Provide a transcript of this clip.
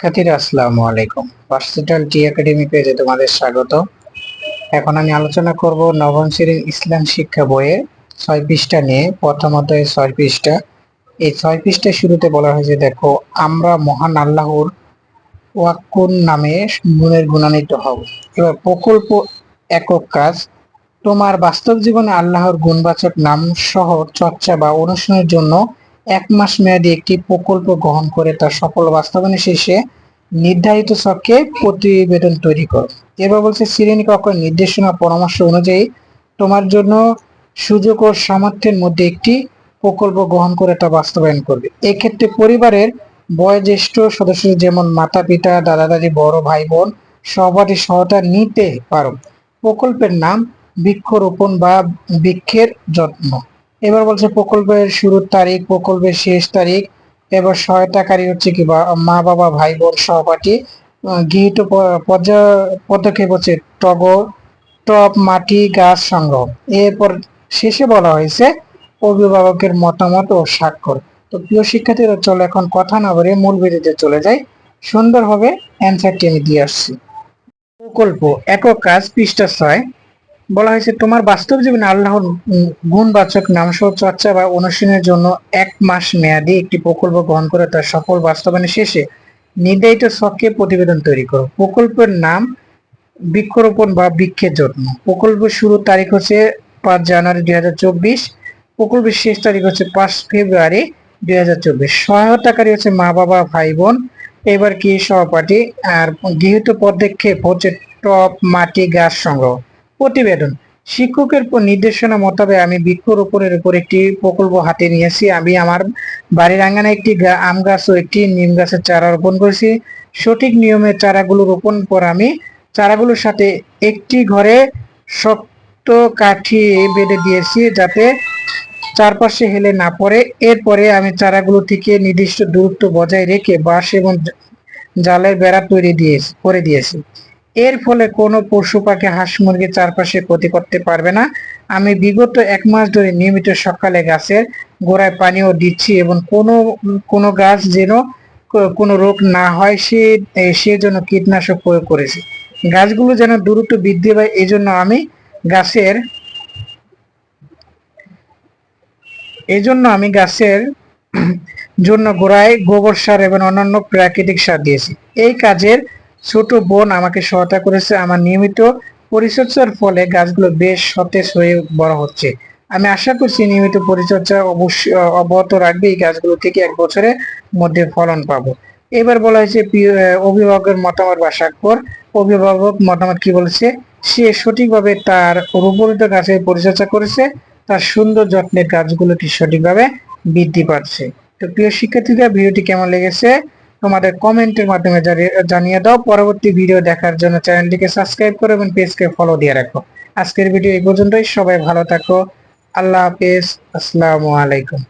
শিক্ষার্থীরা, আসসালামু আলাইকুম। ভার্সিটাল টি একাডেমি পেজে তোমাদের স্বাগত। এখন আমি আলোচনা করব নবম শ্রেণির ইসলাম শিক্ষা বইয়ে ছয় পৃষ্ঠা নিয়ে। প্রথমত এই ছয় পৃষ্ঠা। এই ছয় পৃষ্ঠা শুরুতে বলা হয়েছে, দেখো, আমরা মহান আল্লাহর ওয়াক্কুন নামে গুণের গুণান্বিত হব এবার প্রকল্প একক কাজ, তোমার বাস্তব জীবনে আল্লাহর গুণবাচক নাম সহ চর্চা বা অনুশীলনের জন্য এক মাস মেয়াদী একটি প্রকল্প গ্রহণ করে তার সফল বাস্তবায়ন শেষে নির্ধারিত ছকে প্রতিবেদন তৈরি করো। এবার বলছে, শ্রেণি কক্ষের নির্দেশনা পরামর্শ অনুযায়ী তোমার জন্য সুযোগ ও সামর্থ্যের মধ্যে একটি প্রকল্প গ্রহণ করে তা বাস্তবায়ন করবে। এক্ষেত্রে পরিবারের বয়োজ্যেষ্ঠ সদস্য যেমন মাতা পিতা দাদা দাদি বড় ভাই বোন সহপাঠী সহায়তা নিতে পারো। প্রকল্পের নাম বৃক্ষরোপণ বা বৃক্ষের যত্ন। এবার বলছে প্রকল্পের শুরুর তারিখ, প্রকল্পের শেষ তারিখ। এবার সহায়তাকারী হচ্ছে কি মা, বাবা, ভাই, বোন, সহপাঠী গৃহীত পদক্ষেপ হচ্ছে টগর, টপ, মাটি, গাছ সংগ্রহ। এরপর শেষে বলা হয়েছে অভিভাবকের মতামত ও স্বাক্ষর। তো প্রিয় শিক্ষার্থীরা, চলো এখন কথা না বলে মূল ভিডিওতে চলে যাই। সুন্দরভাবে অ্যান্সারটি আমি দিয়ে আসছি। প্রকল্প, একক কাজ, পৃষ্ঠা ছয়। বলা হয়েছে তোমার বাস্তব জীবনে আল্লাহর গুণবাচক নামসহ চর্চা বা অনুশীলনের জন্য এক মাস মেয়াদী একটি প্রকল্প গ্রহণ করে তার সফল বাস্তবায়নের শেষে নির্ধারিত ছকে প্রতিবেদন তৈরি করো। প্রকল্পের নাম বৃক্ষরোপণ বা বৃক্ষের যত্ন। প্রকল্প শুরুর তারিখ হচ্ছে পাঁচ জানুয়ারি দুই হাজার চব্বিশ। প্রকল্পের শেষ তারিখ হচ্ছে পাঁচ ফেব্রুয়ারি দুই হাজার চব্বিশ। সহায়তাকারী হচ্ছে মা, বাবা ভাই বোন এবার কি সহপাঠী আর গৃহীত পদক্ষেপ হচ্ছে টপ মাটি গাছ সংগ্রহ। প্রতিবেদন। শিক্ষকের নির্দেশনা মোতাবেক আমি বৃক্ষরোপণের উপর একটি প্রকল্প হাতে নিয়েছি। আমি আমার বাড়ির আঙ্গনে একটি আম গাছ ও একটি নিম গাছের চারা রোপণ করেছি। সঠিক নিয়মে চারাগুলো রোপণ পর আমি চারাগুলোর সাথে একটি ঘরে শক্ত কাঠি বেঁধে দিয়েছি যাতে চারপাশে হেলে না পড়ে। এরপরে আমি চারাগুলো থেকে নির্দিষ্ট দূরত্ব বজায় রেখে বাঁশ এবং জালের বেড়া তৈরি দিয়েছি করে দিয়েছি। এর ফলে কোনো পশু পাখি, হাঁস মুরগি চারপাশে ক্ষতি করতে পারবে না। আমি বিগত এক মাস ধরে নিয়মিত সকালে গাছের গোড়ায় পানিও দিচ্ছি এবং কোনো কোনো গাছ যেন কোনো রোগ না হয়, সে সেজন্য কীটনাশক প্রয়োগ করেছি। গাছগুলো যেন দ্রুত বৃদ্ধি পায় এই জন্য আমি গাছের এই জন্য আমি গাছের জন্য গোড়ায় গোবর সার এবং অন্যান্য প্রাকৃতিক সার দিয়েছি। এই কাজের ছোট বোন আমাকে সহায়তা করেছে। আমার নিয়মিত পরিচর্যার ফলে গাছগুলো বেশ সতেজ হয়ে বড় হচ্ছে। আমি আশা করছি নিয়মিত পরিচর্যা অবশ্যই অব্যাহত রাখবে এই গাছগুলো থেকে এক বছরের মধ্যে ফলন পাবো। এবার বলা হয়েছে অভিভাবকের মতামত বা স্বাক্ষর। অভিভাবক মতামত কি বলেছে? সে সঠিকভাবে তার রোপণিত গাছের পরিচর্যা করেছে। তার সুন্দর যত্নের গাছগুলোকে সঠিকভাবে বৃদ্ধি পাচ্ছে? তো প্রিয় শিক্ষার্থীরা, ভিডিওটি কেমন লেগেছে? তোমাদের কমেন্টের মাধ্যমে জানিয়ে- দাও। পরবর্তী ভিডিও দেখার জন্য চ্যানেলটিকে সাবস্ক্রাইব করো এবং পেজকে ফলো দিয়ে রাখো। আজকের ভিডিও এই পর্যন্তই। সবাই ভালো থাকো। আল্লাহ হাফেজ। আসসালামু আলাইকুম।